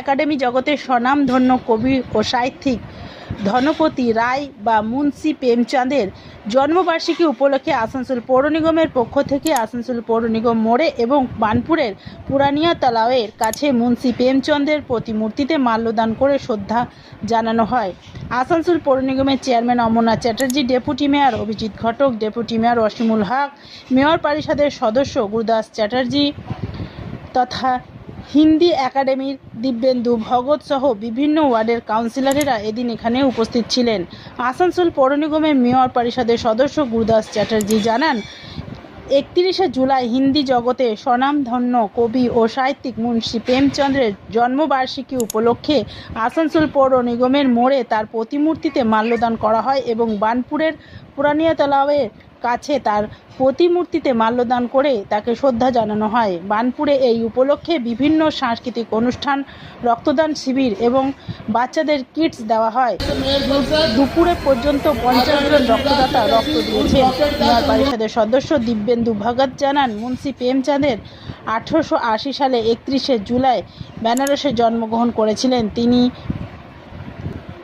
Academy জগতের স্বনামধন্য কবি ও সাহিত্যিক ধনপতি রায় বা মুন্সি প্রেমচাঁদের জন্মবার্ষিকী উপলক্ষে আসানসোল পৌর নিগমের পক্ষ থেকে আসানসোল পৌর নিগম মোড়ে এবং বানপুরের পুরানিয়া তালাওয়ের কাছে মুন্সি প্রেমচন্দের প্রতিমূর্তিতে মাল্যদান করে শ্রদ্ধা জানানো হয়। আসানসোল পৌর নিগমের chairman Amarnath Chatterjee, deputy mayor Abhijit Ghatak, deputy mayor Asimul Haque, mayor পরিষদের সদস্য গুরুদাস চ্যাটার্জি তথা হিন্দি একাডেমির দিব্যেন্দু ভগত সহ বিভিন্ন ওয়ার্ডের কাউন্সিলরেরা এদিন এখানে উপস্থিত ছিলেন। আসানসোল পৌর নিগমের মেয়র পরিষদের সদস্য গুরুদাস চ্যাটার্জি জানান, একত্রিশে জুলাই হিন্দি জগতে স্বনামধন্য কবি ও সাহিত্যিক মুন্সী প্রেমচন্দ্রের জন্মবার্ষিকী উপলক্ষে আসানসোল পৌর নিগমের মোড়ে তার প্রতিমূর্তিতে মাল্যদান করা হয় এবং বানপুরের পুরানিয়া তলাওয়ের কাছে তার প্রতিমূর্তিতে মাল্যদান করে তাকে শ্রদ্ধা জানানো হয়। বানপুরে এই উপলক্ষে বিভিন্ন সাংস্কৃতিক অনুষ্ঠান, রক্তদান শিবির এবং বাচ্চাদের কিটস দেওয়া হয়। দুপুরে পর্যন্ত পঞ্চাশ জন রক্তদাতা রক্ত দিয়েছেন। মেয়র পরিষদের সদস্য দিব্যেন্দু ভগত জানান, মুন্সি প্রেমচাঁদের আঠেরোশো আশি সালে একত্রিশে জুলাই বেনারসে জন্মগ্রহণ করেছিলেন। তিনি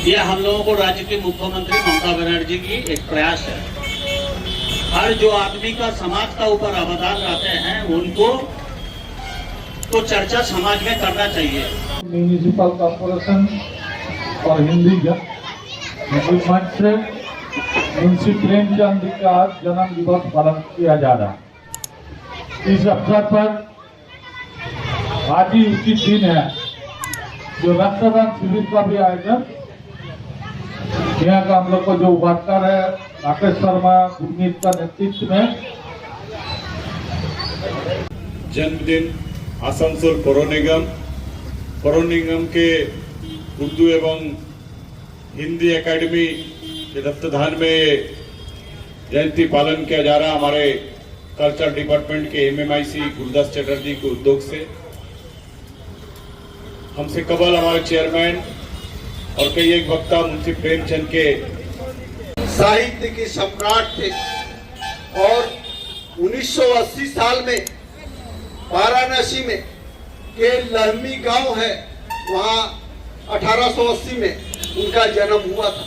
ये हम लोगों को राज्य के मुख्यमंत्री ममता बनर्जी की एक प्रयास है। हर जो आदमी का समाज का ऊपर अवदान रहते हैं, उनको तो चर्चा समाज में करना चाहिए। म्यूनिसिपल कॉरपोरेशन और हिंदी से मुंशी प्रेमचंद का जन्म दिवस पालन किया जा रहा इस अवसर पर आज ही उचित दिन है जो रक्तदान शिविर का भी आयोजन यहाँ का हम लोग को जो वर्कर है, राकेश शर्मा, गुरमीत का नेतृत्व में। जन्मदिन आसनसोल पौर निगम पौर निगम के उर्दू एवं हिंदी एकेडमी के तत्वाधान में जयंती पालन किया जा रहा हमारे कल्चर डिपार्टमेंट के एमएमआईसी गुरुदास चटर्जी के उद्योग से। हमसे कबल हमारे चेयरमैन और कई एक वक्ता मुंशी प्रेमचंद के साहित्य के सम्राट थे। और 1980 साल में वाराणसी में के लहमी गाँव है, वहाँ 1880 में उनका जन्म हुआ था।